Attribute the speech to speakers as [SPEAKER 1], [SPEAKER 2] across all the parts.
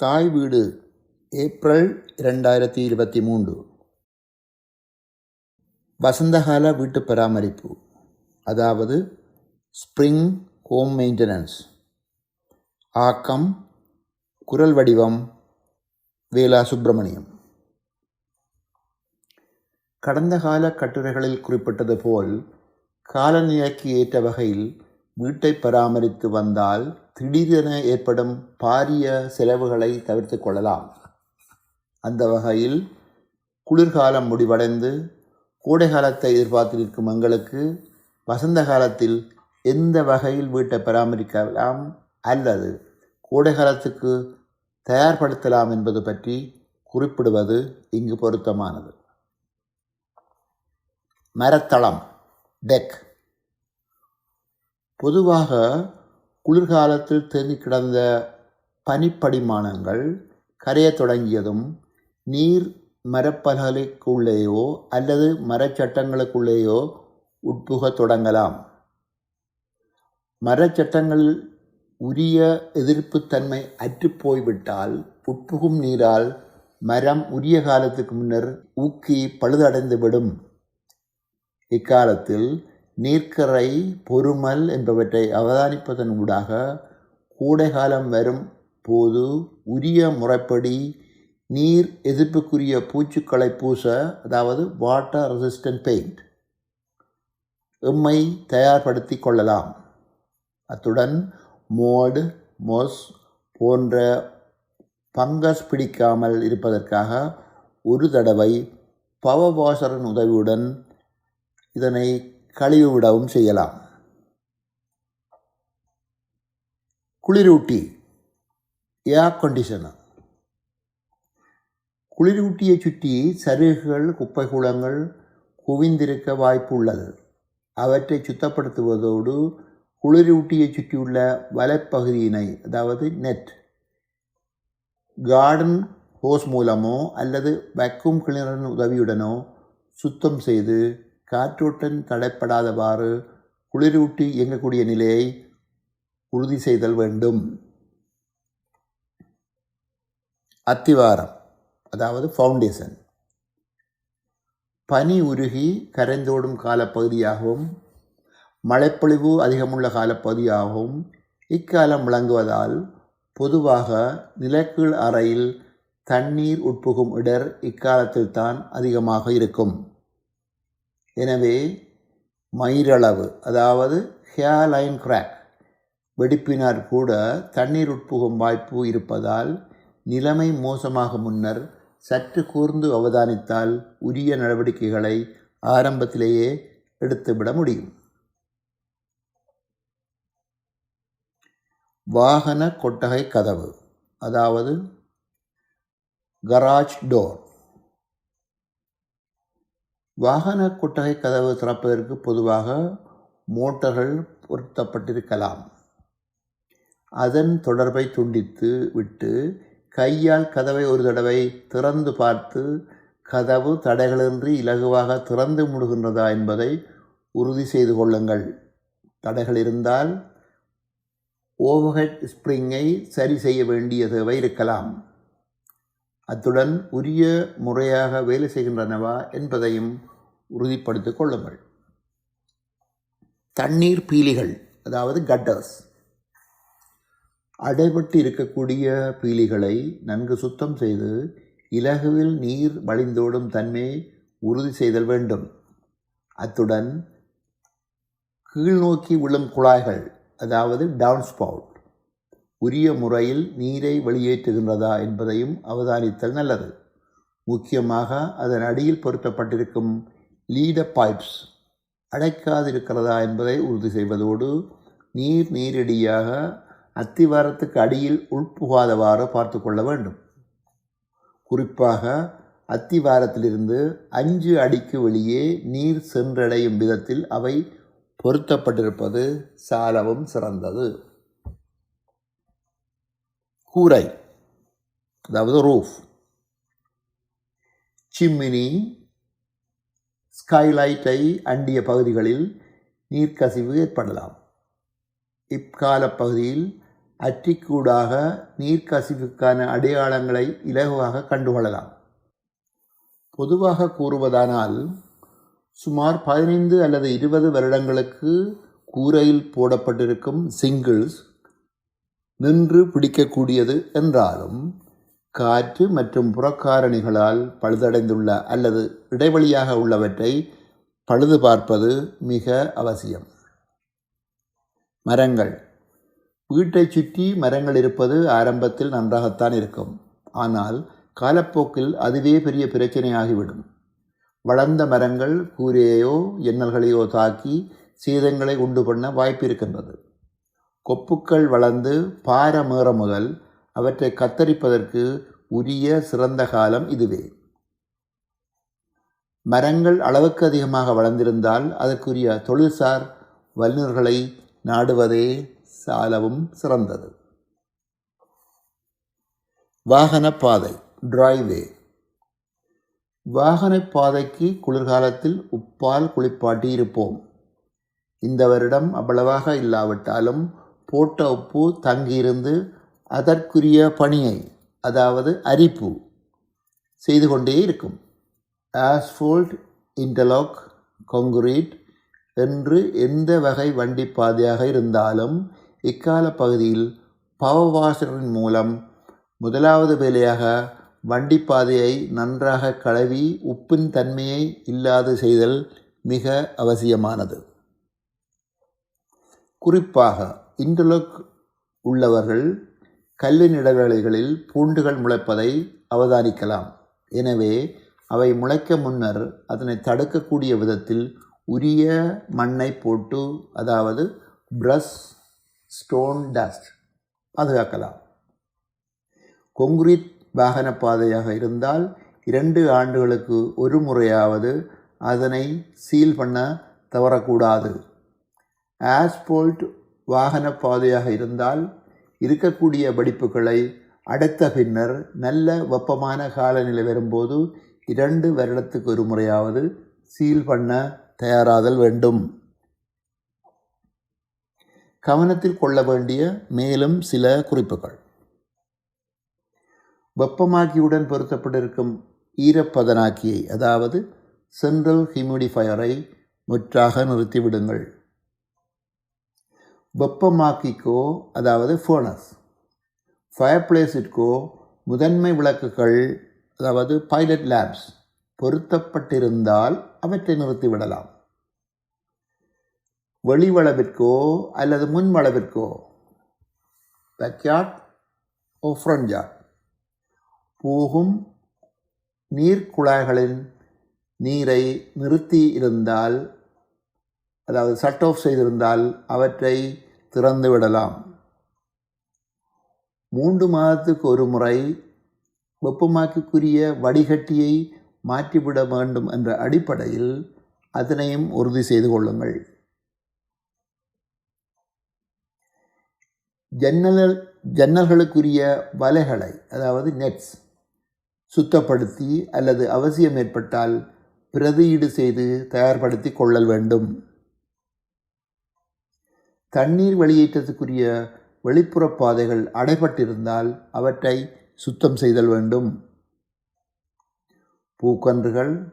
[SPEAKER 1] தாய் வீடு ஏப்ரல் இரண்டாயிரத்தி இருபத்தி மூன்று. வசந்தகால வீட்டு பராமரிப்பு அதாவது ஸ்ப்ரிங் ஹோம் மெயின்டெனன்ஸ் ஆக்கம் குரல் வடிவம் வேலா சுப்பிரமணியம் கடந்த கால கட்டுரைகளில் குறிப்பிட்டது போல் காலநிலைக்கு ஏற்ற வகையில் வீட்டை பராமரித்து வந்தால் திடீரென ஏற்படும் பாரிய செலவுகளை தவிர்த்து கொள்ளலாம். அந்த வகையில் குளிர்காலம் முடிவடைந்து கோடை காலத்தை எதிர்பார்த்திருக்கும் எங்களுக்கு வசந்த காலத்தில் எந்த வகையில் வீட்டை பராமரிக்கலாம் அல்லது கோடை காலத்துக்கு தயார்படுத்தலாம் என்பது பற்றி குறிப்பிடுவது இங்கு பொருத்தமானது. மரத்தளம் டெக் பொதுவாக குளிர்காலத்தில் தேங்கி கிடந்த பனிப்படிமானங்கள் கரையத் தொடங்கியதும் நீர் மரப்பலகைக்குள்ளேயோ அல்லது மரச்சட்டங்களுக்குள்ளேயோ உட்புகத் தொடங்கலாம். மரச்சட்டங்களில் உரிய எதிர்ப்புத்தன்மை அற்றுப்போய்விட்டால் உட்புகும் நீரால் மரம் உரிய காலத்துக்கு முன்னர் ஊக்கி பழுதடைந்துவிடும். இக்காலத்தில் நீர்க்கரை பொறுமல் என்பவற்றை அவதானிப்பதன் ஊடாக கோடைகாலம் வரும் போது உரிய முறைப்படி நீர் எதிர்ப்புக்குரிய பூச்சுக்களை பூச அதாவது வாட்டர் ரெசிஸ்டன்ட் பெயிண்ட் எம்மை தயார்படுத்தி கொள்ளலாம். அத்துடன் மோடு மொஸ் போன்ற பங்கஸ் பிடிக்காமல் இருப்பதற்காக ஒரு தடவை பவர் வாஷரின் உதவியுடன் இதனை கழுவிவிடவும் செய்யலாம். குளிரூட்டி ஏர் கண்டிஷனர் குளிரூட்டியை சுற்றி சருகுகள் குப்பை குளங்கள் குவிந்திருக்க வாய்ப்பு உள்ளது அவற்றை சுத்தப்படுத்துவதோடு குளிரூட்டியை சுற்றியுள்ள வலைப்பகுதியினை அதாவது நெட் கார்டன் ஹோஸ் மூலமோ அல்லது வேக்யூம் கிளீனரின் உதவியுடனோ சுத்தம் செய்து காற்றோட்டம் தடைப்படாதவாறு குளிரூட்டி இயங்கக்கூடிய நிலையை உறுதி செய்தல் வேண்டும். அத்திவாரம் அதாவது ஃபவுண்டேஷன் பனி உருகி கரைந்தோடும் காலப்பகுதியாகவும் மழைப்பொழிவு அதிகமுள்ள காலப்பகுதியாகவும் இக்காலம் விளங்குவதால் பொதுவாக நிலக்கீழ் அறையில் தண்ணீர் உட்புகும் இடர் இக்காலத்தில் தான் அதிகமாக இருக்கும். எனவே மயிரளவு அதாவது ஹேர்லைன் கிராக் வெடிப்பினால் கூட தண்ணீர் உட்புகும் வாய்ப்பு இருப்பதால் நிலைமை மோசமாக முன்னர் சற்று கூர்ந்து அவதானித்தால் உரிய நடவடிக்கைகளை ஆரம்பத்திலேயே எடுத்துவிட முடியும். வாகன கொட்டகை கதவு அதாவது கராஜ் டோர் வாகன கொட்டகை கதவு திறப்பதற்கு பொதுவாக மோட்டர்கள் பொருத்தப்பட்டிருக்கலாம். அதன் தொடர்பை துண்டித்து விட்டு கையால் கதவை ஒரு தடவை திறந்து பார்த்து கதவு தடைகளின்றி இலகுவாக திறந்து முடுகின்றதா என்பதை உறுதி செய்து கொள்ளுங்கள். தடைகள் இருந்தால் ஓவர்ஹெட் ஸ்ப்ரிங்கை சரி செய்ய வேண்டிய தேவை இருக்கலாம். அத்துடன் உரிய முறையாக வேலை செய்கின்றனவா என்பதையும் உறுதிப்படுத்திக் கொள்ளுங்கள். தண்ணீர் பீலிகள் அதாவது கட்டர்ஸ் அடைபட்டு இருக்கக்கூடிய பீலிகளை நன்கு சுத்தம் செய்து இலகுவில் நீர் வழிந்தோடும் தன்மையை உறுதி செய்தல் வேண்டும். அத்துடன் கீழ்நோக்கி விழும் குழாய்கள் அதாவது டவுன் ஸ்பவுட் உரிய முறையில் நீரை வெளியேற்றுகின்றதா என்பதையும் அவதானித்தல் நல்லது. முக்கியமாக அதன் அடியில் பொருத்தப்பட்டிருக்கும் லீட பைப்ஸ் அடைக்காதிருக்கிறதா என்பதை உறுதி செய்வதோடு நீர் நீரடியாக அத்திவாரத்துக்கு அடியில் உள்புகாதவாறு பார்த்து கொள்ள வேண்டும். குறிப்பாக அத்திவாரத்திலிருந்து அஞ்சு அடிக்கு வெளியே நீர் சென்றடையும் விதத்தில் அவை பொருத்தப்பட்டிருப்பது சாலவும் சிறந்தது. கூரை. அதாவது ரூஃப் சிம்மினி ஸ்கைலைட்டை அண்டிய பகுதிகளில் நீர்க்கசிவு ஏற்படலாம். இக்கால பகுதியில் அற்றிக்கூடாக நீர்க்கசிவுக்கான அடையாளங்களை இலகுவாக கண்டுகொள்ளலாம். பொதுவாக கூறுவதானால் சுமார் பதினைந்து அல்லது இருபது வருடங்களுக்கு கூரையில் போடப்பட்டிருக்கும் சிங்கிள்ஸ் நின்று பிடிக்கக்கூடியது என்றாலும் காற்று மற்றும் புறக்காரணிகளால் பழுதடைந்துள்ள அல்லது இடைவெளியாக உள்ளவற்றை பழுது பார்ப்பது மிக அவசியம். மரங்கள். வீட்டை சுற்றி மரங்கள் இருப்பது ஆரம்பத்தில் நன்றாகத்தான் இருக்கும். ஆனால் காலப்போக்கில் அதுவே பெரிய பிரச்சனையாகிவிடும். வளர்ந்த மரங்கள் கூரையையோ எண்ணல்களையோ தாக்கி சேதங்களை உண்டு பண்ண வாய்ப்பு இருக்கின்றது கொப்புக்கள் வளர்ந்து பாரமேற முதல் அவற்றை கத்தரிப்பதற்கு உரிய சிறந்த காலம் இதுவே. மரங்கள் அளவுக்கு அதிகமாக வளர்ந்திருந்தால் அதற்குரிய தொழில்சார் வல்லுநர்களை நாடுவதே சாலவும் சிறந்தது. வாகன பாதை டிரைவே வாகன பாதைக்கு குளிர்காலத்தில் உப்பால் குளிப்பாட்டி இருப்போம். இந்த வருடம் அவ்வளவாக இல்லாவிட்டாலும் போட்ட உப்பு தங்கியிருந்து அதற்குரிய பணியை அதாவது அரிப்பு செய்து கொண்டே இருக்கும். ஆஸ்ஃபோல்ட் இன்டர்லாக் கான்கிரீட் என்று எந்த வகை வண்டி பாதையாக இருந்தாலும் இக்கால பகுதியில் பவவாசரின் வாஷரின் மூலம் முதலாவது வேலையாக வண்டி பாதையை நன்றாக கழுவி உப்பின் தன்மையை இல்லாது செய்தல் மிக அவசியமானது. குறிப்பாக இன்டர்லாக் உள்ளவர்கள் கல்லின் இடைவேளைகளில் பூண்டுகள் முளைப்பதை அவதானிக்கலாம். எனவே அவை முளைக்க முன்னர் அதனை தடுக்கக்கூடிய விதத்தில் உரிய மண்ணை போட்டு அதாவது பிரஷ் ஸ்டோன் டஸ்ட் பாதுகாக்கலாம். கொங்குரீட் வாகன பாதையாக இருந்தால் இரண்டு ஆண்டுகளுக்கு ஒரு முறையாவது அதனை சீல் பண்ண தவறக்கூடாது. ஆஸ்போல்ட் வாகன பாதையாக இருந்தால் இருக்கக்கூடிய வெடிப்புகளை அடைத்த பின்னர் நல்ல வெப்பமான காலநிலை வரும்போது இரண்டு வருடத்துக்கு ஒரு முறையாவது சீல் பண்ண தயாராதல் வேண்டும். கவனத்தில் கொள்ள வேண்டிய மேலும் சில குறிப்புகள். வெப்பமாக்கியுடன் பொருத்தப்பட்டிருக்கும் ஈரப்பதனாக்கியை அதாவது சென்ட்ரல் ஹியூமிடிஃபயரை முற்றாக நிறுத்திவிடுங்கள். வெப்பமாக்கிக்கோ அதாவது ஃபோனஸ். ஃபயர் பிளேஸிற்கோ முதன்மை விளக்குகள் அதாவது பைலட் லேப்ஸ் பொருத்தப்பட்டிருந்தால் அவற்றை நிறுத்திவிடலாம். வெளிவளவிற்கோ அல்லது முன்வளவிற்கோ பேக்யார்ட் ஓ ஃப்ரண்ட்யார்ட் போகும் நீர்க்குழாய்களின் நீரை நிறுத்தி இருந்தால் அதாவது சட் ஆஃப் செய்திருந்தால் அவற்றை திறந்துவிடலாம் மூன்று மாதத்துக்கு ஒரு முறை வெப்பமாக்கிக்குரிய வடிகட்டியை மாற்றிவிட வேண்டும் என்ற அடிப்படையில் அதனையும் உறுதி செய்து கொள்ளுங்கள். ஜன்னல் ஜன்னல்களுக்குரிய வலைகளை அதாவது நெட்ஸ் சுத்தப்படுத்தி அல்லது அவசியம் ஏற்பட்டால் பிரதியீடு செய்து தயார்படுத்தி கொள்ளல் வேண்டும். தண்ணீர் வெளியேற்றத்துக்குரிய வெளிப்புற பாதைகள் அடைபட்டிருந்தால் அவற்றை சுத்தம் செய்தல் வேண்டும். பூக்கன்றுகள்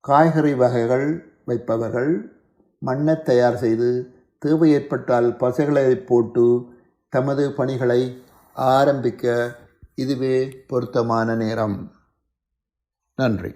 [SPEAKER 1] காய்கறி வகைகள் வைப்பவர்கள் மண்ணை தயார் செய்து தேவை ஏற்பட்டால் பசைகளை போட்டு தமது பணிகளை ஆரம்பிக்க இதுவே பொருத்தமான நேரம். நன்றி.